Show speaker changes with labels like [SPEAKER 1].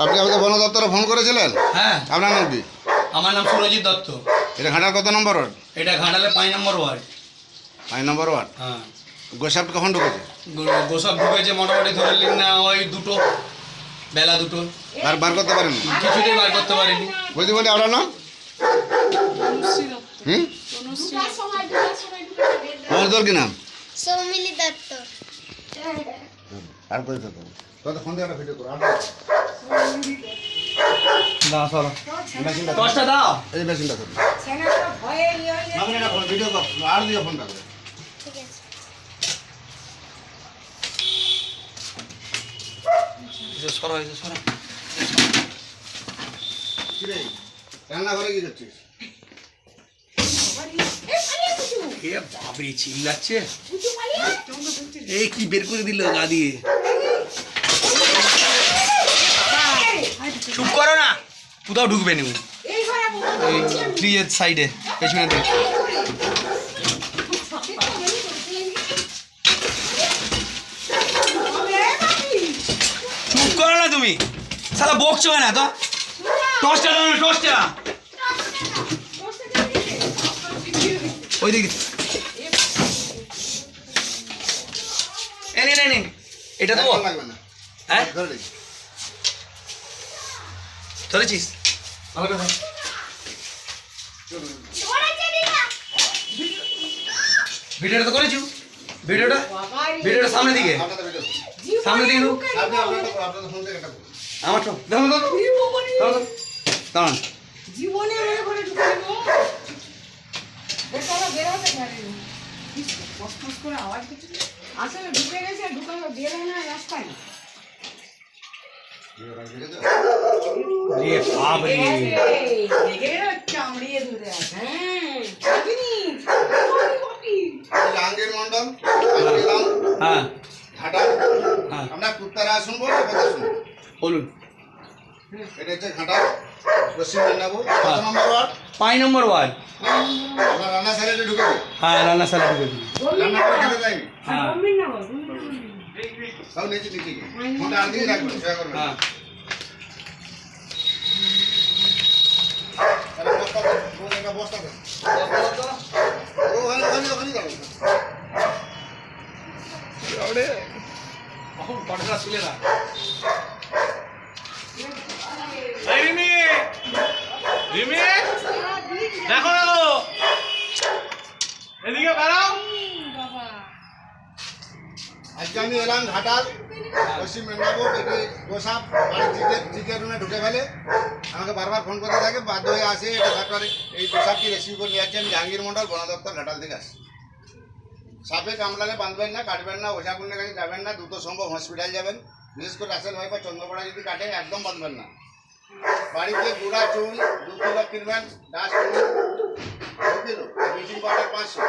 [SPEAKER 1] আপনি আমাদের বন দপ্তরে ফোন করেছিলেন?
[SPEAKER 2] হ্যাঁ।
[SPEAKER 1] আপনার নাম কি?
[SPEAKER 2] আমার নাম সুরজিৎ দত্ত।
[SPEAKER 1] এটা ঘাটাল কত নম্বর ওয়ার্ড?
[SPEAKER 2] এটা ঘাটালে পাঁচ নম্বর ওয়ার্ড।
[SPEAKER 1] পাঁচ নম্বর ওয়ার্ড?
[SPEAKER 2] হ্যাঁ।
[SPEAKER 1] গোসাপ কখন ঢুকেছে?
[SPEAKER 2] গো- গোসব ঢুকেছে মোটামুটি ধরে নিন না ওই দুটো বেলা দুটো।
[SPEAKER 1] আর বার করতে পারেন
[SPEAKER 2] কিছুতেই বার করতে পারিনি।
[SPEAKER 1] বলছি বলি আপনার নাম? হুম? তোর কি নাম?
[SPEAKER 3] সৌমিলি দত্ত।
[SPEAKER 1] আর ভিডিও করো।
[SPEAKER 2] না চলো। দশটা দাও।
[SPEAKER 1] এই মেশিনটা এটা ফোন ভিডিও কর আর দিয়ে ফোনটা করে
[SPEAKER 2] সরো এই সরো।
[SPEAKER 1] কি রে রান্নাঘরে কি করছিস?
[SPEAKER 2] এ বাবরে চিল্লাচ্ছে। এই কি বের করে দিল গা দিয়ে চুপ করো না কোথাও ঢুকবে নি ওই ফ্রিজের সাইডে পেছনে দিকে। চুপ করো না তুমি। সালা বকছো কেন তো টসটা দাও না টসটা ওই দিকে। এ নে নে নে। এটা তো
[SPEAKER 1] না।
[SPEAKER 2] হ্যাঁ? ধরেছিস? কথা ভিডিওটা তো করেছু। ভিডিওটা ভিডিওটা সামনে দিকে। সামনে দিকে। আমার তো দাঁড়ান দাঁড়ান দাঁড়ান।
[SPEAKER 4] জীবনে আমার ঘরে ঢুকে বেচারা বেরোতে করে আওয়াজ কিছু আসলে ঢুকে গেছে, ঢুকানো বের হয় না, রাস্তায়
[SPEAKER 2] রে বাপ রে
[SPEAKER 4] দেখে চামড়িয়ে ধরে আছে হ্যাঁ
[SPEAKER 1] জাহাঙ্গীর মন্ডল
[SPEAKER 2] হ্যাঁ
[SPEAKER 1] ঘাটা
[SPEAKER 2] হ্যাঁ
[SPEAKER 1] আমরা কুত্তারা শুনব না কথা শুনব
[SPEAKER 2] বলুন
[SPEAKER 1] এটা হচ্ছে ঘাটা পশ্চিম মেদিনীপুর কত নম্বর ওয়ার্ড
[SPEAKER 2] পাঁচ নম্বর ওয়ার্ড
[SPEAKER 1] আমরা রান্না সাইডে ঢুকে।
[SPEAKER 2] হ্যাঁ রান্না সালা ঢুকে দিন
[SPEAKER 1] রান্না করে খেতে যাইনি
[SPEAKER 2] হ্যাঁ
[SPEAKER 1] সব নিচে নিচে ফোনটা আর দিকে রাখবেন শেয়ার করবেন
[SPEAKER 2] হ্যাঁ।
[SPEAKER 1] বস্তা দেন, ওই একটা বস্তা ওখানে ওখানে ওখানে যাবেন
[SPEAKER 2] এখন কটকা তুলে না? রিমি রিমি দেখো দেখো এদিকে বেড়াও
[SPEAKER 1] আজকে আমি এলাম ঘাটাল, পশ্চিম মেদিনীপুর এটি গোসাপ বাড়ির জিকে রুমে ঢুকে ফেলে। আমাকে বারবার ফোন করতে থাকে, বাধ্য হয়ে আসে, এটা ডাক্তার এই গোসাপটি রেসিভ করে নিয়ে আমি জাহাঙ্গীর মন্ডল, বন দপ্তর, ঘাটাল থেকে আসি সাপে কামড়ালে বাঁধবেন না, কাটবেন না ওঝাকুন্ডের কাছে যাবেন না, দ্রুত সম্ভব হসপিটাল যাবেন। বিশেষ করে রাসেল ভাই বা চন্দ্রপড়া যদি কাটে, একদম বাঁধবেন না। বাড়িতে গুঁড়া, চুন, দু কিলো কিনবেন ডাস্ট, দু কিলো ব্লিচিং পাউডার পাঁচশো।